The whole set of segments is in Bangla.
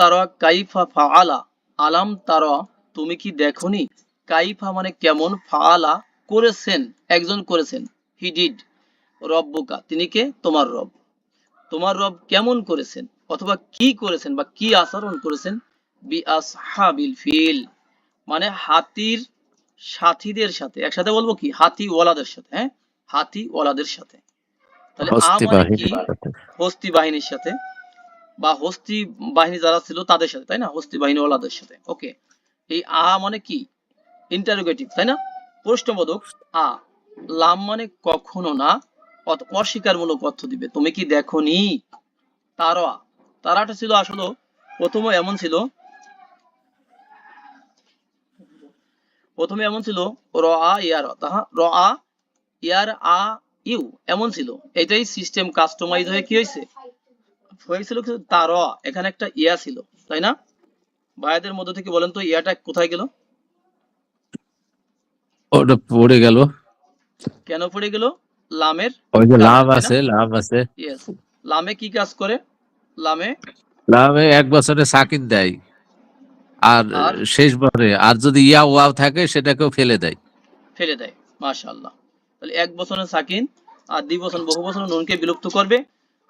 তারা কাইফা ফাআলা। আলাম তারা তুমি কি দেখনি? কাইফা মানে কেমন? ফাআলা করেছেন একজন করেছেন। He did. রব্বুকা তিনি কে? তোমার রব। তোমার রব কেমন করেছেন? অথবা কি করেছেন বা কি আচরণ করেছেন? বি আসহাবিল ফিল। মানে হাতির সাথীদের সাথে। একসাথে বলব কি? হাতি ওয়ালাদের সাথে হ্যাঁ? হাতি ওয়ালাদের সাথে। তাহলে হস্তি মানে কি? বাহিনীর সাথে। বা হস্তি বাহিনী যারা ছিল তাদের সাথে, তাই না? হস্তি বাহিনীওয়ালাদের সাথে। ওকে। এই আ মানে কি? ইন্টারোগেটিভ তাই না? প্রশ্নবোধক, আ, লাম মানে কখনো না অস্বীকারমূলক অর্থ দিবে। তুমি কি দেখোনি? তারা তারাটা ছিল আসলে প্রথমে এমন ছিল, প্রথমে এমন ছিল, র, আ ইয়ার তাহা, র, আ ইয়ার আ, ইউ, এমন ছিল। এটাই সিস্টেম কাস্টমাইজ হয়ে কি হয়েছে? হয়েছিল কিন্তু তার এখানে একটা ইয়া ছিল তাই না? ভাইয়াদের মধ্যে থেকে বলেন তো ইয়াটা কোথায় গেল? ওটা পড়ে গেল। কেন পড়ে গেল? লামের ওই যে লাভ আছে লাভ আছে। ইয়েস লামে কি কাজ করে? লামে? লাভে এক বছরে সাকিন দেয়। আর আর? শেষ বারে আর যদি ইয়া ওয়াও থাকে সেটাকেও ফেলে দেয়। ফেলে দেয় মাশাআল্লাহ। তাহলে এক বছরের সাকিন আর দুই বছর বহু বছর নুনকে বিলুপ্ত করবে।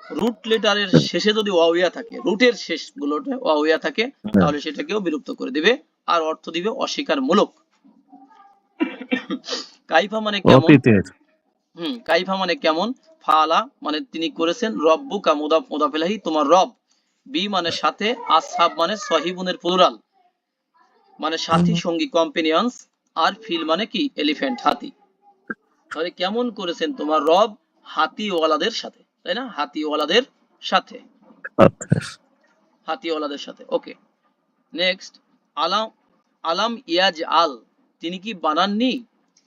রুট লেটারের শেষে যদি ওয়াউয়া থাকে রুটের শেষ গুলোতে ওয়াউয়া থাকে তাহলে সেটাকেও বিলুপ্ত করে দিবে আর অর্থ দিবে অস্বীকার মূলক কাইফা মানে কেমন? হুম কাইফা মানে কেমন? ফালা মানে তিনি করেছেন রব্বু কা মুদাফ মুদাফিলাহি তোমার রব। বি মানে সাথে আসহাব মানে সহিবুনের প্লুরাল মানে সাথী সঙ্গী কম্পেনিয়ন্স আর ফিল মানে কি? এলিফ্যান্ট হাতি। তাহলে কেমন করেছেন তোমার রব? হাতি ওয়ালাদের সাথে। তাই না? হাতিওয়ালাদের সাথে। হাতিওয়ালাদের সাথে। ওকে নেক্সট আলাম আলাম ইয়াজ আল তিনি কি বানাননি?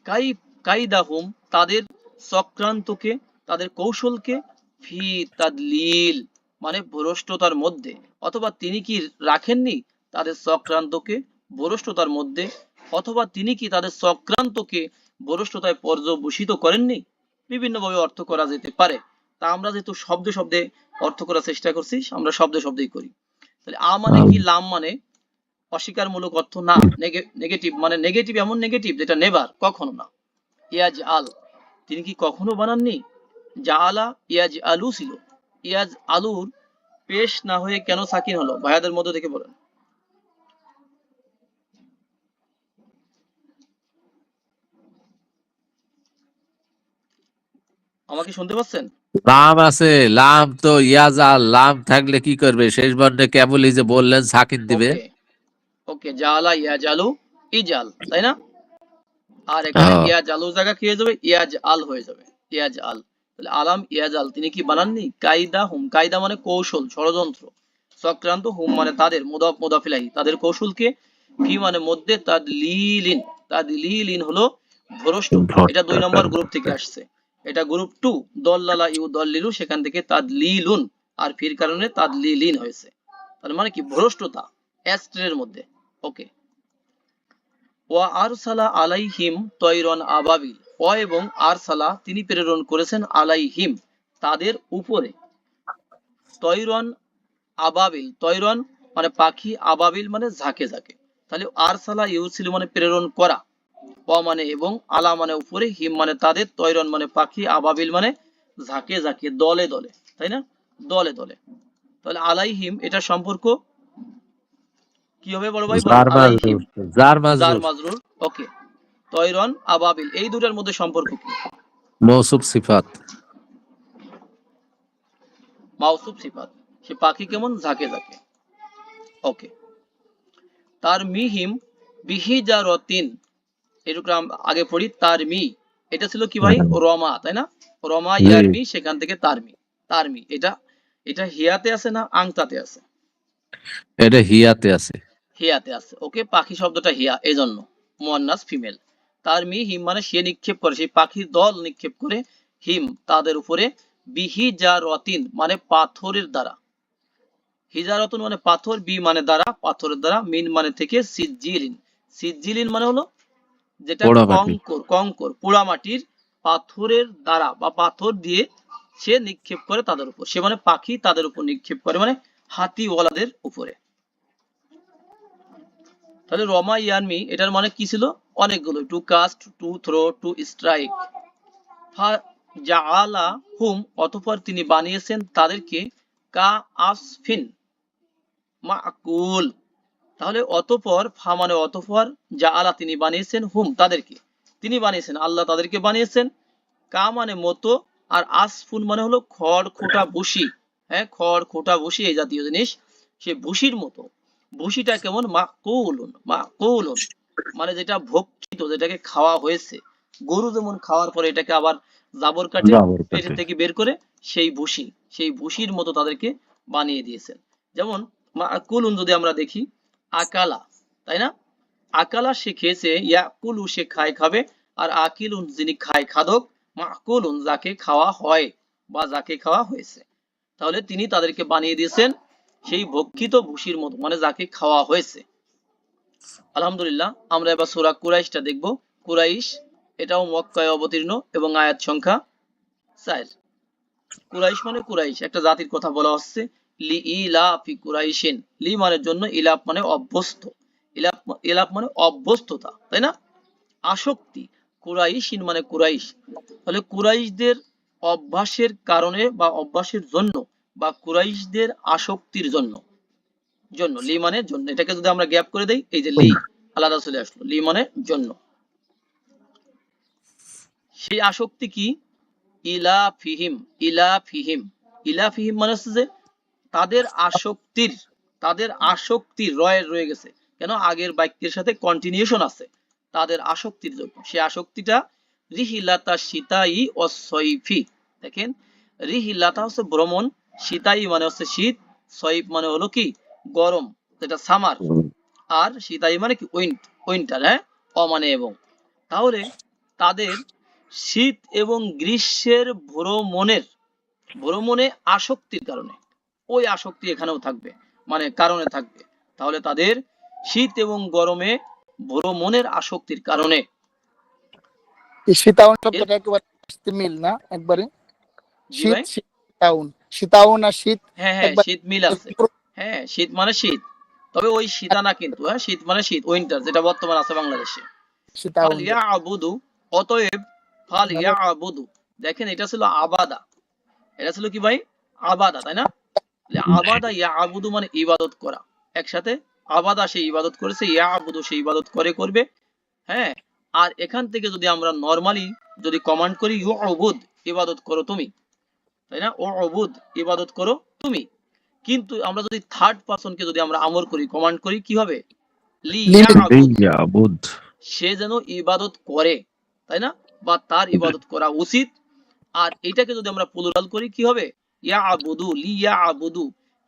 কাই কাইদাহুম তাদের চক্রান্তকে তাদের কৌশলকে ফি তাদলিল মানে ভ্রষ্টতার মধ্যে অথবা তিনি কি রাখেননি তাদের চক্রান্তকে ভ্রষ্টতার মধ্যে অথবা তিনি কি তাদের চক্রান্তকে ভ্রষ্টতায় পর্যবসিত করেননি? বিভিন্নভাবে অর্থ করা যেতে পারে। তা আমরা যেহেতু শব্দে শব্দে অর্থ করার চেষ্টা করছি আমরা শব্দে শব্দেই করি। তাহলে আ মানে কি লাম মানে অস্বীকারমূলক অর্থ না নেগেটিভ মানে নেগেটিভ এমন নেগেটিভ যেটা নেভার কখনো না। ইয়াজ আল তিনি কি কখনো বানাননি? জাআলা ইয়াজ আলু ছিল। ইয়াজ আলুর পেশ না হয়ে কেন সাকিন হলো? ভাইয়াদের মধ্যে থেকে বলেন। আমাকে শুনতে পাচ্ছেন? লাম আছে লাম তো ইয়াজাল লাম থাকলে কি করবে? শেষ বর্ণে কেবলই যে বললেন সাকিন দিবে। ওকে ওকে জাআলা ইয়াজ আলু ইজাল তাই না? আর এখানে হ্যাঁ। ইয়াজ আলু জায়গা কি হয়ে যাবে? ইয়াজ আল হয়ে যাবে ইয়াজ আল তাহলে আলাম ইয়াজ আল তিনি কি বানাননি? কায়দা হুম কায়দা মানে কৌশল ষড়যন্ত্র। চক্রান্ত হুম মানে তাদের মুদাফ মুদাফিলাহি তাদের কৌশলকে ফি মানে মধ্যে তাদলিলিন। তাদলিলিন হলো ভ্রষ্ট। এটা দুই নম্বর গ্রুপ থেকে আসছে। এটা গ্রুপ টু দল্লালা ইউ দল্লিলু, সেখান থেকে তাদলিলুন, আর ফির কারণে তাদলিলিন হয়েছে। তাহলে মানে কি? ভ্রষ্টতা অ্যাস্ট্রের মধ্যে। ওকে ওয়া আরসালা তৈরন আবাবিল। এবং আরসালা তিনি প্রেরণ করেছেন আলাইহিম, তাদের উপরে। তৈরন আবাবিল, তৈরন মানে পাখি, আবাবিল মানে ঝাঁকে ঝাঁকে। তাহলে আরসালা ইউসিল মানে প্রেরণ করা। মানে এবং আলা মানে উপরে হিম মানে তাদের তৈরন মানে পাখি আবাবিল মানে ঝাঁকে ঝাঁকে দলে দলে তাই না? দলে দলে। তাহলে আলাইহিম এটা সম্পর্ক কি হবে বড় ভাই? জার মাজরুর ওকে। তৈরন আবাবিল এই দুটার মধ্যে সম্পর্ক কি? মৌসুফ সিফাত। মাউসুফ সিফাত। সে পাখি কেমন? ঝাঁকে ঝাঁকে। ওকে। তার মিহিম বিহিজারতিন এটুকু আগে পড়ি তার মি এটা ছিল কি ভাই? রমা তাই না? রমা জি। ইয়ার মি সেখান থেকে তার মি তার মি এটা এটা হিয়াতে আছে না আংতাতে আছে? এটা হিয়াতে আছে। হিয়াতে আছে। ওকে পাখি শব্দটা হিয়া এজন্য। মুয়ান্নাস ফিমেল। তার মি হিম মানে সে নিক্ষেপ করে। সেই পাখির দল নিক্ষেপ করে হিম তাদের উপরে বিহিজারতিন মানে পাথরের দ্বারা। হিজারতুন মানে পাথর বি মানে দ্বারা পাথরের দ্বারা মিন মানে থেকে সিজিলিন সিজিলিন মানে হলো যেটা। কঙ্কর কঙ্কর পোড়ামাটির পাথরের দ্বারা বা পাথর দিয়ে সে নিক্ষেপ করে তাদের উপর। সে মানে পাখি তাদের উপর নিক্ষেপ করে মানে হাতিওয়ালাদের উপরে। তাহলে রমা ইয়ানমি এটার মানে কি ছিল? অনেকগুলো। To cast to throw to strike জাআলা হুম অতঃপর তিনি বানিয়েছেন তাদেরকে কা আসফিন মাকুল। তাহলে অতঃপর ফা মানে অতঃপর জাআলা তিনি বানিয়েছেন হুম তাদেরকে। তিনি বানিয়েছেন আল্লাহ তাদেরকে বানিয়েছেন। কা মানে মতো আর আসফুন মানে হলো খড় খোটা বসি হ্যাঁ খড় খোটা বসি এই জাতীয় জিনিস। সে বসির মতো। বসিটা কেমন? মাকুলুন মাকুলুন। মানে যেটা ভক্ষিত যেটাকে খাওয়া হয়েছে। গরু যেমন খাওয়ার পরে এটাকে আবার জাবর কাটে। পেট থেকে বের করে সেই ভুসি সেই ভুসির মতো তাদেরকে বানিয়ে দিয়েছেন। যেমন মাকুলুন যদি আমরা দেখি আকালা, তাই না? আকালা সে খেয়েছে ইয়াকুলু সে খায় খাবে, আর আকিলুন যিনি খায় খাদক, মাকুলুন যাকে খাওয়া হয় বা যাকে খাওয়া হয়েছে। তাহলে তিনি তাদেরকে বানিয়ে দিয়েছেন সেই ভক্ষিত ভুসির মতো মানে যাকে খাওয়া হয়েছে। আলহামদুলিল্লাহ, আমরা এবার সূরা কুরাইশটা দেখব। কুরাইশ, এটাও মক্কায় অবতীর্ণ এবং আয়াত সংখ্যা চার। কুরাইশ মানে কুরাইশ, একটা জাতির কথা বলা হচ্ছে। লি ইলাফি কুরাইশিন। লি মানে জন্য ইলাপ মানে অভ্যস্ত। ইলাপ ইলাপ মানে অভ্যস্ততা, তাই না? আসক্তি, কুরাইশিন মানে কুরাইশ। তাহলে কুরাইশদের অভ্যাসের কারণে বা অভ্যাসের জন্য বা কুরাইশদের আসক্তির জন্য জন্য, লি মানে জন্য। এটাকে যদি আমরা গ্যাপ করে দেই, এই যে লি, আলাদা চলে আসলো। লি মানে জন্য। সেই আসক্তি কি? ইলা ফিহিম ইলা ফিহিম ইলা ফিহিম মানে হচ্ছে যে তাদের আসক্তির, তাদের আসক্তি রয়ের রয়ে গেছে। কেন? আগের বাক্যের সাথে কন্টিনিউশন আছে। তাদের আসক্তির জন্য। সেই আসক্তিটা রিহিলাতা সীতাই সৈফি দেখেন, রিহিলাতা হচ্ছে ভ্রমণ, সীতাই মানে হচ্ছে শীত, সৈফ মানে হলো কি? গরম, যেটা সামার আর শীতাই মানে কি? উইন্টার হ্যাঁ? অ মানে এবং। তাহলে তাদের শীত এবং গ্রীষ্মের ভ্রমণের, ভ্রমণে আসক্তির কারণে ওই আসক্তি এখানেও থাকবে মানে কারণে থাকবে। তাহলে তাদের শীত এবং গরমে ভ্রমণের আসক্তির কারণে। শীতাউন শব্দটা একেবারে মিল না একবারে? শীত শীতাউন শীতাউন আর শীত হ্যাঁ হ্যাঁ শীত মিল আছে। হ্যাঁ শীত মানে শীত। তবে ওই শীতা না কিন্তু হ্যাঁ শীত মানে শীত উইন্টার যেটা বর্তমান আছে বাংলাদেশে। শীতাউন অতএব দেখেন এটা ছিল আবাদা। এটা ছিল কি ভাই? আবাদা তাই না? আবাদা ইয়া আবুদু মানে ইবাদত করা। একসাথে আবাদা সে ইবাদত করেছে ইয়া আবুদু সে ইবাদত করে করবে। হ্যাঁ? আর এখান থেকে যদি আমরা নরমালি যদি কমান্ড করি ইউ অবুদ ইবাদত করো তুমি। তাই না? ও অবুদ ইবাদত করো তুমি। কিন্তু আমরা যদি থার্ড পারসনকে যদি আমরা আমর করি কমান্ড করি কি হবে? সে যেন ইবাদত করে তাই না? বা তার ইবাদত করা উচিত। আর এটাকে যদি আমরা প্লুরাল করি কি হবে? ইয়া লি ইয়া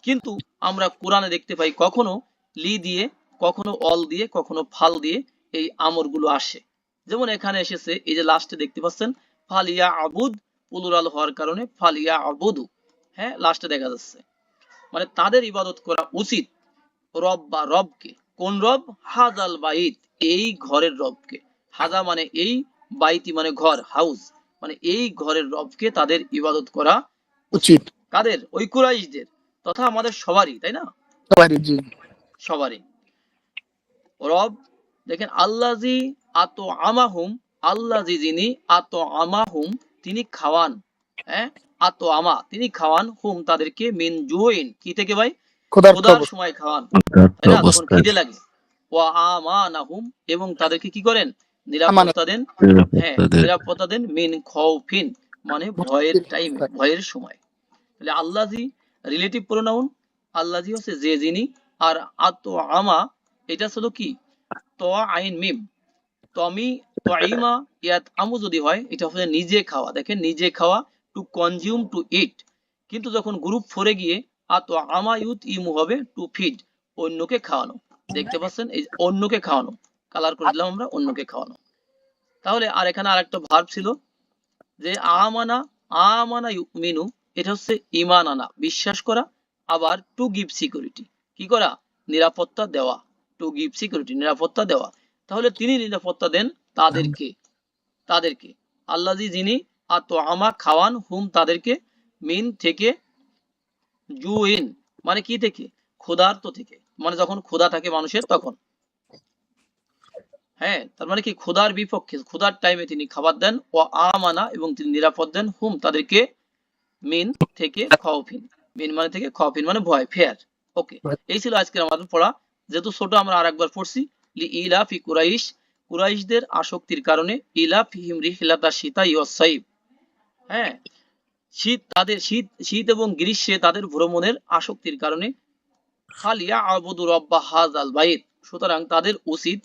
কিন্তু আমরা কোরআনে দেখতে পাই কখনো লি দিয়ে, কখনো অল দিয়ে, কখনো ফাল দিয়ে এই আমরগুলো আসে। যেমন এখানে এসেছে, এই যে লাস্টে দেখতে পাচ্ছেন ফালিয়া আবুদ প্লুরাল হওয়ার কারণে ফালিয়া আবুদু হ্যাঁ লাস্টে দেখা যাচ্ছে। মানে তাদের ইবাদত করা উচিত রব বা রবকে। কোন রব? হাজাল বাইত, এই ঘরের রবকে। হাজা মানে এই, বাইতি মানে ঘর, হাউস। মানে এই ঘরের রবকে তাদের ইবাদত করা উচিত। কাদের? ওই কুরাইশদের। তথা আমাদের সবারই তাই না? সবারই জি। সবারই। রব দেখেন আল্লাজি আত আমাহুম আল্লাজি যিনি আত আমাহুম তিনি খাওয়ান হ্যাঁ? আত আমা তিনি খাওয়ান হুম তাদেরকে মিন জুইন। কি থেকে ভাই? খোদার সময় খাওয়ান। তাই না? খিদে লাগে। ওয়া আমানাহুম এবং তাদেরকে কি করেন? নিরাপত্তা দেন। হ্যাঁ নিরাপত্তা দেন। মিন খাউফিন মানে ভয়ের টাইম ভয়ের সময়। তাহলে আল্লাজি রিলেটিভ প্রোনাউন আল্লাজি হচ্ছে যে যিনি, আর আত আমা এটা ছিল কি? ত আইন মিম। তমি তাইমা ইয়াত আমু যদি হয়, এটা হচ্ছে নিজে খাওয়া। দেখেন, নিজে খাওয়া টু কনজিউম টু ইট কিন্তু যখন গ্রুপ ফোরে গিয়ে আত আমা ইউথ ইমু হবে টু ফিড অন্যকে খাওয়ানো। দেখতে পাচ্ছেন? এই অন্যকে খাওয়ানো। কালার করে দিলাম আমরা, অন্যকে খাওয়ানো। তাহলে আর এখানে আরেকটা ভার্ব ছিল, যে আমানা আমানা মিনু এটা হচ্ছে ইমান আনা, বিশ্বাস করা, আবার টু গিভ সিকিউরিটি কি করা? নিরাপত্তা দেওয়া। টু গিভ সিকিউরিটি নিরাপত্তা দেওয়া। তাহলে তিনি নিরাপত্তা দেন তাদেরকে। তাদেরকে। আল্লাজি যিনি আত আমা খাওয়ান, হুম তাদেরকে মিন থেকে জুইন মানে কি থেকে? ক্ষুধার্ত থেকে। মানে যখন ক্ষুধা থাকে মানুষের, তখন। হ্যাঁ তার মানে কি? খোদার বিপক্ষে। খোদার টাইমে তিনি খাবার দেন ও আমানা এবং তিনি নিরাপদ দেন, হুম তাদেরকে মিন থেকে খাওফিন মিন মানে থেকে খাওফিন মানে ভয় ফেয়ার ওকে এই ছিল আজকের আমাদের পড়া। যেহেতু ছোট আমরা আরেকবার পড়ছি লি ইলা ফি কুরাইশ কুরাইশদের আসক্তির কারণে ইলা ফিহিম রিহলাতা শীতা ইয়সাইব হ্যাঁ? শীত তাদের শীত শীত এবং গ্রীষ্মে তাদের ভ্রমণের আসক্তির কারণে খালিয়া আবুদু রব্বা হাজাল বাইত। সুতরাং তাদের উচিত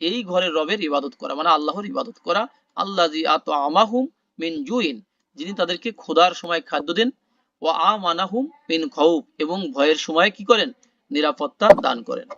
এই ঘরের রবের ইবাদত করা মানে আল্লাহর ইবাদত করা। আল্লাহ জি আত আমাহুম মিন জুইন। যিনি তাদেরকে খোদার সময় খাদ্য দেন ও আমানাহুম মিন খাউফ, এবং ভয়ের সময় কি করেন? নিরাপত্তা দান করেন।